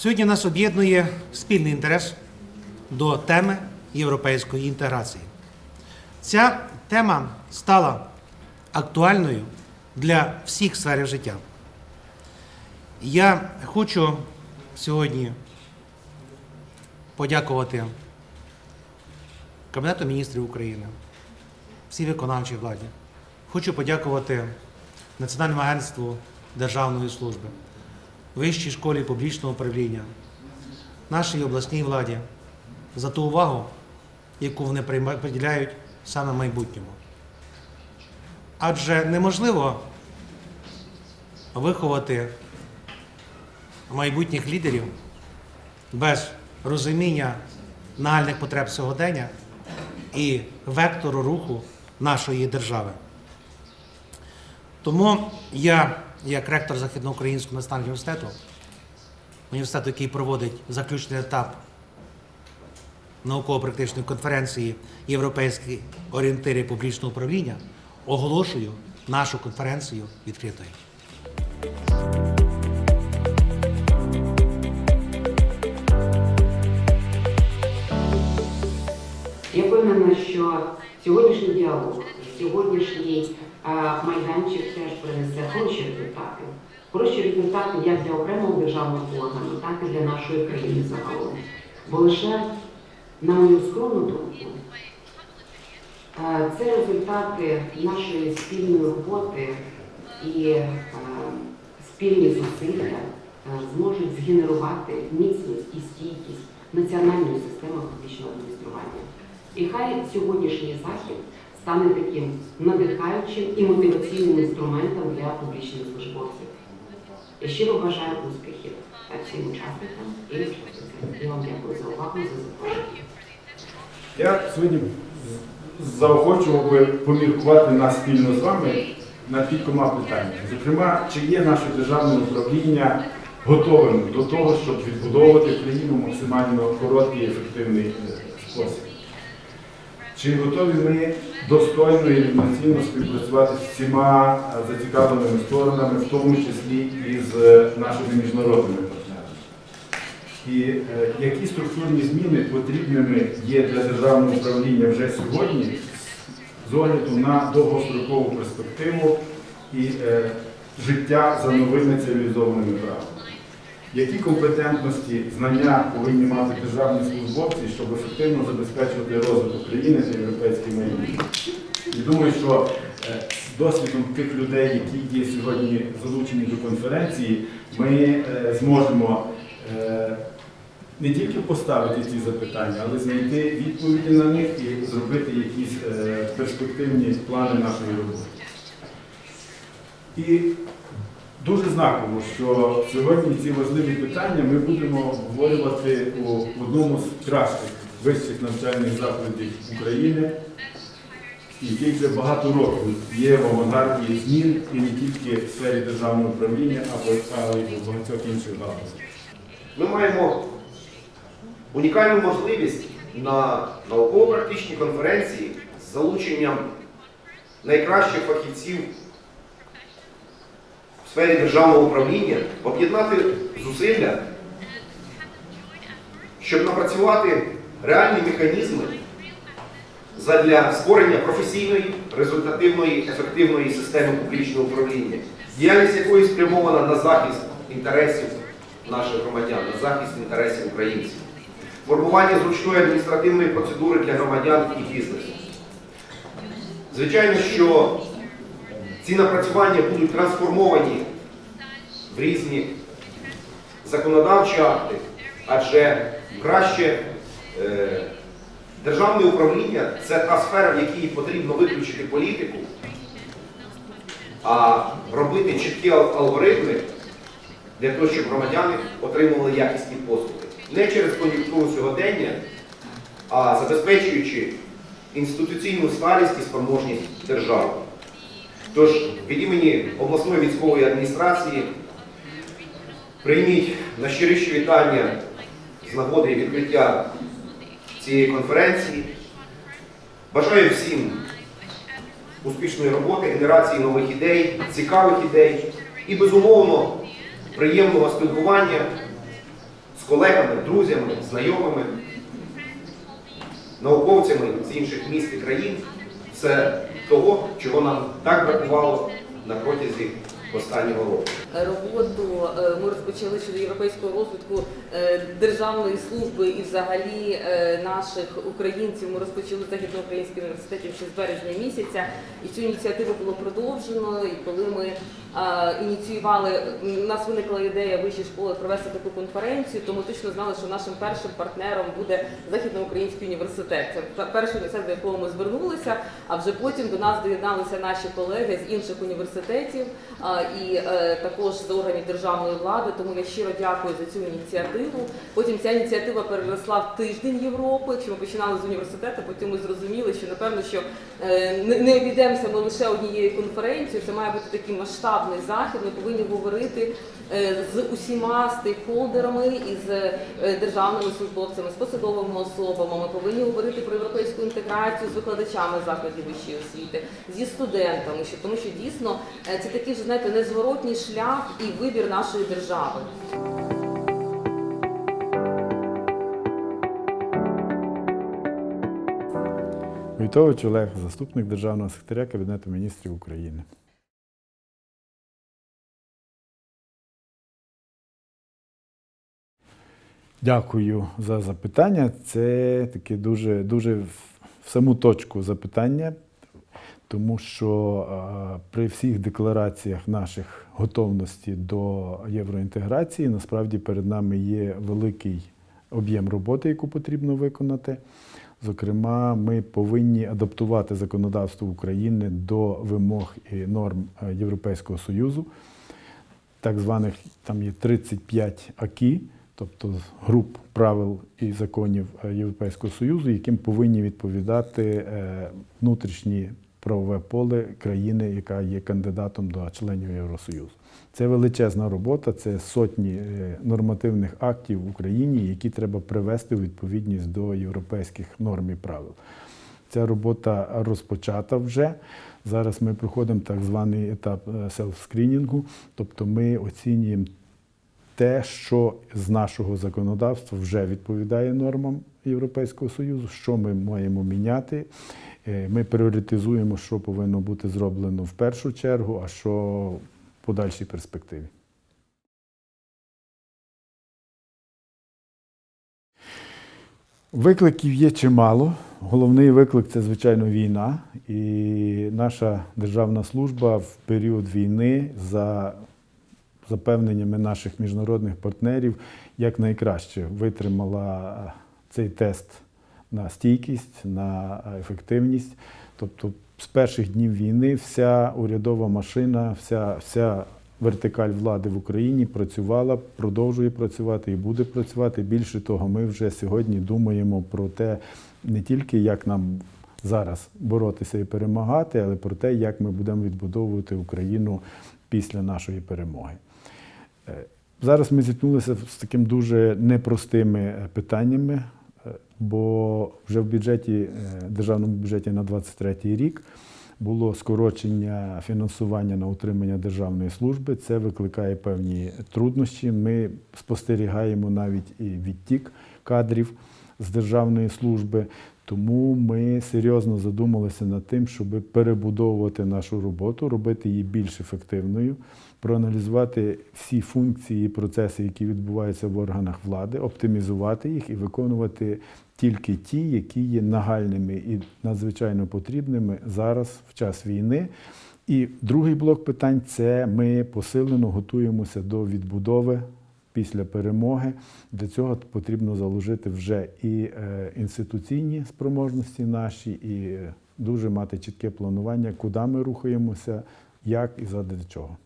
Сьогодні нас об'єднує спільний інтерес до теми європейської інтеграції. Ця тема стала актуальною для всіх сфер життя. Я хочу сьогодні подякувати Кабінету міністрів України, всій виконавчій владі. Хочу подякувати Національному агентству Державної служби, Вищій школі публічного управління, нашій обласній владі за ту увагу, яку вони приділяють саме майбутньому. Адже неможливо виховати майбутніх лідерів без розуміння нагальних потреб сьогодення і вектору руху нашої держави. Тому я, як ректор Західноукраїнського національного університету, університету, який проводить заключний етап науково-практичної конференції Європейські орієнтири публічного управління, оголошую нашу конференцію відкритою. Я впевнена, що сьогоднішній діалог, сьогоднішній майданчик теж принесе хороші результати. Хороші результати як для окремого державного органу, так і для нашої країни загалом. Бо лише, на мою скромну думку, е, це результати нашої спільної роботи і е, спільні зусилля е, зможуть згенерувати міцність і стійкість національної системи публічного адміністрування. І хай сьогоднішній захід стане таким надихаючим і мотиваційним інструментом для публічних службовців. Я щиро бажаю успіхів всім учасникам і учасницям. Я вам дякую за увагу, за запрошення. Я сьогодні заохочував би поміркувати нас спільно з вами над кількома питаннями. Зокрема, чи є наше державне управління готовим до того, щоб відбудовувати країну максимально короткий і ефективний е, спосіб? Чи готові ми достойно і рівноцінно співпрацювати з всіма е, зацікавленими сторонами, в тому числі і з е, нашими міжнародними партнерами? І е, які структурні зміни потрібними є для державного управління вже сьогодні з огляду на довгострокову перспективу і життя за новими цивілізованими правилами? Які компетентності, знання повинні мати державні службовці, щоб ефективно забезпечувати розвиток країни та європейський майбутнє? І думаю, що е, з досвідом тих людей, які є сьогодні залучені до конференції, ми е, зможемо е, не тільки поставити ці запитання, але знайти відповіді на них і зробити якісь перспективні плани нашої роботи. І дуже знаково, що сьогодні ці важливі питання ми будемо обговорювати у одному з кращих вищих навчальних закладів України, який вже багато років є в авангарді змін і не тільки в сфері державного управління, але й в багатьох інших галузях. Ми маємо унікальну можливість на науково-практичній конференції з залученням найкращих фахівців сфері державного управління об'єднати зусилля, щоб напрацювати реальні механізми задля створення професійної, результативної, ефективної системи публічного управління, діяльність якої спрямована на захист інтересів наших громадян, на захист інтересів українців, формування зручної адміністративної процедури для громадян і бізнесу. Звичайно, що ці напрацювання будуть трансформовані в різні законодавчі акти, адже краще е, державне управління це та сфера, в якій потрібно виключити політику, а робити чіткі ал- алгоритми для того, щоб громадяни отримували якісні послуги. Не через кон'юнктуру сьогодення, а забезпечуючи інституційну сталість і спроможність держави. Тож від імені обласної військової адміністрації прийміть на найщиріші вітання з нагоди відкриття цієї конференції. Бажаю всім успішної роботи, генерації нових ідей, цікавих ідей і, безумовно, приємного спілкування з колегами, друзями, знайомими, науковцями з інших міст і країн. Це того, чого нам так бракувало на протязі останнього року. роботу е, ми розпочали щодо європейського розвитку е, державної служби і взагалі е, наших українців. Ми розпочали в західноукраїнському університеті ще з березня місяця, і цю ініціативу було продовжено. І коли ми ініціювали, у нас виникла ідея вищої школи провести таку конференцію, то ми точно знали, що нашим першим партнером буде західноукраїнський університет. Це перший університет, до якого ми звернулися. А вже потім до нас доєдналися наші колеги з інших університетів і е, також з органів державної влади. Тому я щиро дякую за цю ініціативу. Потім ця ініціатива переросла в тиждень Європи. Чи ми починали з університету? Потім ми зрозуміли, що напевно, що е, не, обійдемося ми лише однією конференцією. Це має бути такий масштабний захід. Ми повинні говорити е, з усіма стейкхолдерами і з державними службовцями, з посадовими особами. Ми повинні говорити про європейську інтеграцію з викладачами закладів вищої освіти, зі студентами, що тому що дійсно це такий ж знаєте незворотній шлях і вибір нашої держави. Войтович Олег, заступник державного секретаря Кабінету міністрів України. Дякую за запитання. Це таке дуже, дуже в саму точку запитання, тому що е, при всіх деклараціях наших готовності до євроінтеграції насправді перед нами є великий об'єм роботи, яку потрібно виконати. Зокрема, ми повинні адаптувати законодавство України до вимог і норм е, Європейського Союзу. Так званих там є 35 АКІ, тобто груп правил і законів е, Європейського Союзу, яким повинні відповідати внутрішні правове поле країни, яка є кандидатом до членів Євросоюзу. Це величезна робота, це сотні е, нормативних актів в Україні, які треба привести у відповідність до європейських норм і правил. Ця робота розпочата вже. Зараз ми проходимо так званий етап селф-скрінінгу, тобто ми оцінюємо те, що з нашого законодавства вже відповідає нормам Європейського Союзу, що ми маємо міняти. Е, Ми пріоритизуємо, що повинно бути зроблено в першу чергу, а що в подальшій перспективі. Викликів є чимало. Головний виклик це, звичайно, війна. І наша державна служба в період війни за запевненнями наших міжнародних партнерів якнайкраще витримала цей тест на стійкість, на ефективність. Тобто з перших днів війни вся урядова машина, вся, вся вертикаль влади в Україні працювала, продовжує працювати і буде працювати. Більше того, ми вже сьогодні думаємо про те, не тільки як нам зараз боротися і перемагати, але про те, як ми будемо відбудовувати Україну після нашої перемоги. Е, Зараз ми зіткнулися з таким дуже непростими е, питаннями, е, бо вже в бюджеті, державному бюджеті на 23 рік було скорочення фінансування на утримання державної служби. Це викликає певні труднощі. Ми спостерігаємо навіть і відтік кадрів з державної служби. Тому ми серйозно задумалися над тим, щоб перебудовувати нашу роботу, робити її більш ефективною, проаналізувати всі функції і процеси, які відбуваються в органах влади, оптимізувати їх і виконувати тільки ті, які є нагальними і надзвичайно потрібними зараз в час війни. І другий блок питань це ми посилено готуємося до відбудови після перемоги. Для цього потрібно заложити вже і е, інституційні спроможності наші, і е, дуже мати чітке планування, куди ми рухаємося, як і задля чого.